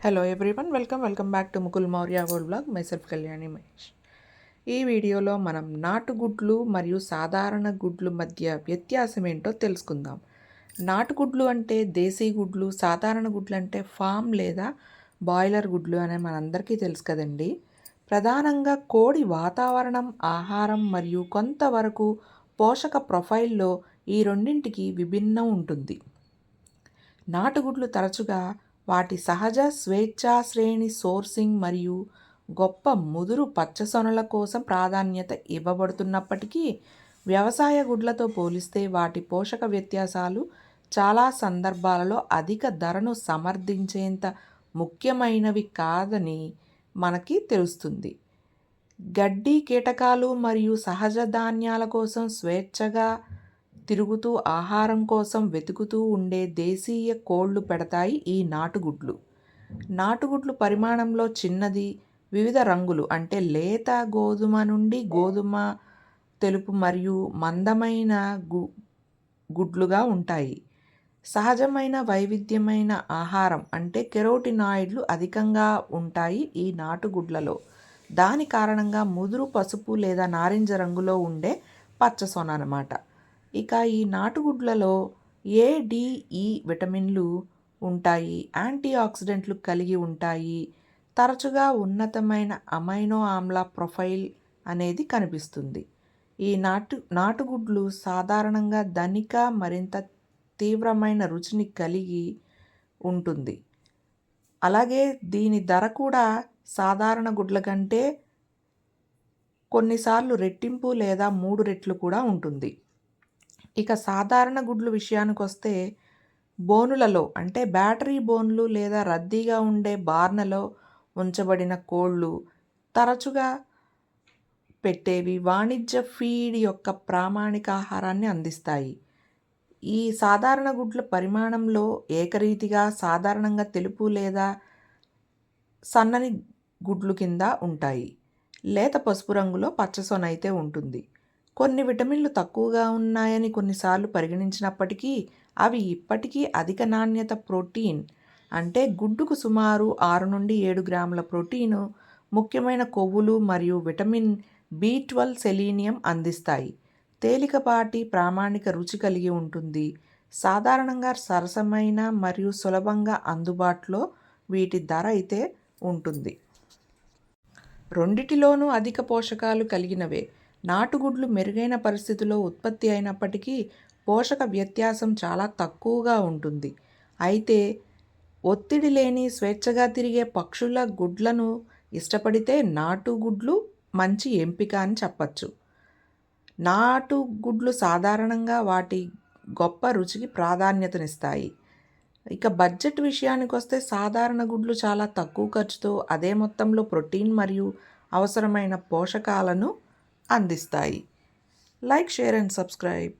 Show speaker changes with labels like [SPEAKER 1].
[SPEAKER 1] Hello everyone welcome welcome back to Mukul Maurya world blog myself Kalyani Mahesh ఈ వీడియోలో మనం నాటుగుడ్లు మరియు సాధారణ గుడ్లు మధ్య వ్యత్యాసం ఏంటో తెలుసుకుందాం. నాటుగుడ్లు అంటే దేశీ గుడ్లు సాధారణ గుడ్లు అంటే ఫామ్ లేదా బాయిలర్ గుడ్లు అనే మనందరికీ తెలుసు కదండి. ప్రధానంగా కోడి వాతావరణం ఆహారం మరియు కొంతవరకు పోషక ప్రొఫైల్లో ఈ రెండింటికి విభిన్నం ఉంటుంది. నాటుగుడ్లు తరచుగా వాటి సహజ స్వేచ్ఛా శ్రేణి సోర్సింగ్ మరియు గొప్ప ముదురు పచ్చసొనల కోసం ప్రాధాన్యత ఇవ్వబడుతున్నప్పటికీ వ్యవసాయ గుడ్లతో పోలిస్తే వాటి పోషక వ్యత్యాసాలు చాలా సందర్భాలలో అధిక ధరను సమర్థించేంత ముఖ్యమైనవి కాదని మనకి తెలుస్తుంది. గడ్డి కీటకాలు మరియు సహజ ధాన్యాల కోసం స్వేచ్ఛగా తిరుగుతూ ఆహారం కోసం వెతుకుతూ ఉండే దేశీయ కోళ్ళు పెడతాయి ఈ నాటుగుడ్లు. నాటుగుడ్లు పరిమాణంలో చిన్నది వివిధ రంగులు అంటే లేత గోధుమ నుండి గోధుమ తెలుపు మరియు మందమైన గు గుడ్లుగా ఉంటాయి. సహజమైన వైవిధ్యమైన ఆహారం అంటే కెరోటినాయిడ్లు అధికంగా ఉంటాయి ఈ నాటుగుడ్లలో. దాని కారణంగా ముదురు పసుపు లేదా నారింజ రంగులో ఉండే పచ్చసొన అనమాట ఇక ఈ నాటుగుడ్లలో ఏడిఈ విటమిన్లు ఉంటాయి? యాంటీ ఆక్సిడెంట్లు కలిగి ఉంటాయి. తరచుగా ఉన్నతమైన అమైనో ఆమ్ల ప్రొఫైల్ అనేది కనిపిస్తుంది. ఈ నాటు నాటుగుడ్లు సాధారణంగా ధనిక మరింత తీవ్రమైన రుచిని కలిగి ఉంటుంది. అలాగే దీని ధర కూడా సాధారణ గుడ్ల కంటే కొన్నిసార్లు రెట్టింపు లేదా మూడు రెట్లు కూడా ఉంటుంది. ఇక సాధారణ గుడ్లు విషయానికి వస్తే బోనులలో అంటే బ్యాటరీ బోన్లు లేదా రద్దీగా ఉండే బార్నలో ఉంచబడిన కోళ్ళు తరచుగా పెట్టేవి వాణిజ్య ఫీడ్ యొక్క ప్రామాణిక ఆహారాన్ని అందిస్తాయి. ఈ సాధారణ గుడ్ల పరిమాణంలో ఏకరీతిగా సాధారణంగా తెలుపు లేదా సన్నని గుడ్లు కింద ఉంటాయి. లేత పసుపు రంగులో పచ్చసొన అయితే ఉంటుంది. కొన్ని విటమిన్లు తక్కువగా ఉన్నాయని కొన్నిసార్లు పరిగణించినప్పటికీ అవి ఇప్పటికీ అధిక నాణ్యత ప్రోటీన్. అంటే గుడ్డుకు సుమారు ఆరు నుండి ఏడు గ్రాముల ప్రోటీను ముఖ్యమైన కొవ్వులు మరియు విటమిన్ బి ట్వెల్వ్ సెలీనియం అందిస్తాయి. తేలికపాటి ప్రామాణిక రుచి కలిగి ఉంటుంది. సాధారణంగా సరసమైన మరియు సులభంగా అందుబాటులో వీటి ధర అయితే ఉంటుంది. రెండిటిలోనూ అధిక పోషకాలు కలిగినవే. నాటుగుడ్లు మెరుగైన పరిస్థితిలో ఉత్పత్తి అయినప్పటికీ పోషక వ్యత్యాసం చాలా తక్కువగా ఉంటుంది. అయితే ఒత్తిడి లేని స్వేచ్ఛగా తిరిగే పక్షుల గుడ్లను ఇష్టపడితే నాటుగుడ్లు మంచి ఎంపిక అని చెప్పచ్చు. నాటు గుడ్లు సాధారణంగా వాటి గొప్ప రుచికి ప్రాధాన్యతనిస్తాయి. ఇక బడ్జెట్ విషయానికి వస్తే సాధారణ గుడ్లు చాలా తక్కువ ఖర్చుతో అదే మొత్తంలో ప్రోటీన్ మరియు అవసరమైన పోషకాలను అందిస్తాయి లైక్ షేర్ అండ్ సబ్స్క్రైబ్